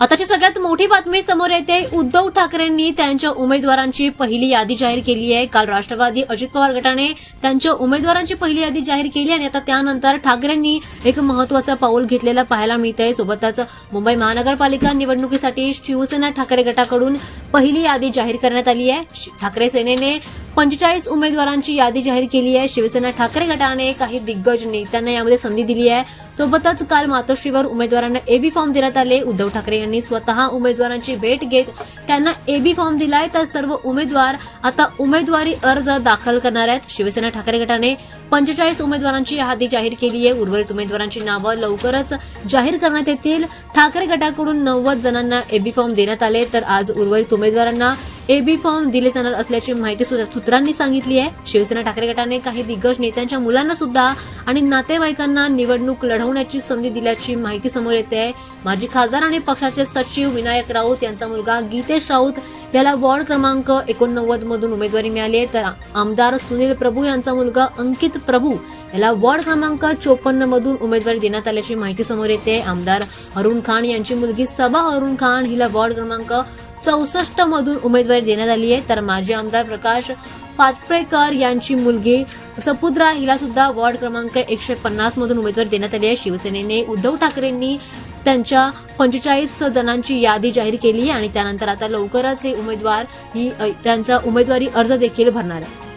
आताची सगळ्यात मोठी बातमी समोर येते. उद्धव ठाकरेंनी त्यांच्या उमेदवारांची पहिली यादी जाहीर केली आहे. काल राष्ट्रवादी अजित पवार गटाने त्यांच्या उमेदवारांची पहिली यादी जाहीर केली आणि आता त्यानंतर ठाकरेंनी एक महत्वाचं पाऊल घेतलेलं पाहायला मिळतंय. सोबतच मुंबई महानगरपालिका निवडणुकीसाठी शिवसेना ठाकरे गटाकडून पहिली यादी जाहीर करण्यात आली आहे. ठाकरे सेनेने पंचेचाळीस उमेदवारांची यादी जाहीर केली आहे. शिवसेना ठाकरे गटाने काही दिग्गज नेत्यांना यामध्ये संधी दिली आहे. सोबतच काल मातोश्रीवर उमेदवारांना एबी फॉर्म देण्यात आले. उद्धव ठाकरे यांनी स्वतः उमेदवारांची भेट घेत त्यांना एबी फॉर्म दिलाय. तर सर्व उमेदवार आता उमेदवारी अर्ज दाखल करणार आहेत. शिवसेना ठाकरे गटाने पंचेचाळीस उमेदवारांची यादी जाहीर केली आहे. उर्वरित उमेदवारांची नावं लवकरच जाहीर करण्यात येतील. ठाकरे गटाकडून नव्वद जणांना एबी फॉर्म देण्यात आले. तर आज उर्वरित उमेदवारांना एबी फॉर्म दिले जाणार असल्याची माहिती सूत्रांनी सांगितली आहे. शिवसेना ठाकरे गटाने काही दिग्गज नेत्यांच्या मुलांना सुद्धा आणि नातेवाईकांना निवडणूक लढवण्याची संधी दिल्याची माहिती समोर येते. आहे माजी खासदार आणि पक्षाचे सचिव विनायक राऊत यांचा मुलगा गीतेश राऊत याला वॉर्ड क्रमांक एकोणनव्वद मधून उमेदवारी मिळाली आहे. तर आमदार सुनील प्रभू यांचा मुलगा अंकित प्रभू याला वॉर्ड क्रमांक चोपन्न मधून उमेदवारी देण्यात आल्याची माहिती समोर येते. आमदार अरुण खान यांची मुलगी सबा अरुण खान हिला वॉर्ड क्रमांक चौसष्ट मधून उमेदवारी देण्यात आली आहे. तर माजी आमदार प्रकाश पाचप्रेकर यांची मुलगी सपुद्रा हिला सुद्धा वॉर्ड क्रमांक एकशे पन्नास मधून उमेदवारी देण्यात आली आहे. शिवसेनेने उद्धव ठाकरेंनी त्यांच्या पंचेचाळीस जणांची यादी जाहीर केली आहे आणि त्यानंतर आता लवकरच हे उमेदवार ही त्यांचा उमेदवारी अर्ज देखील भरणार आहे.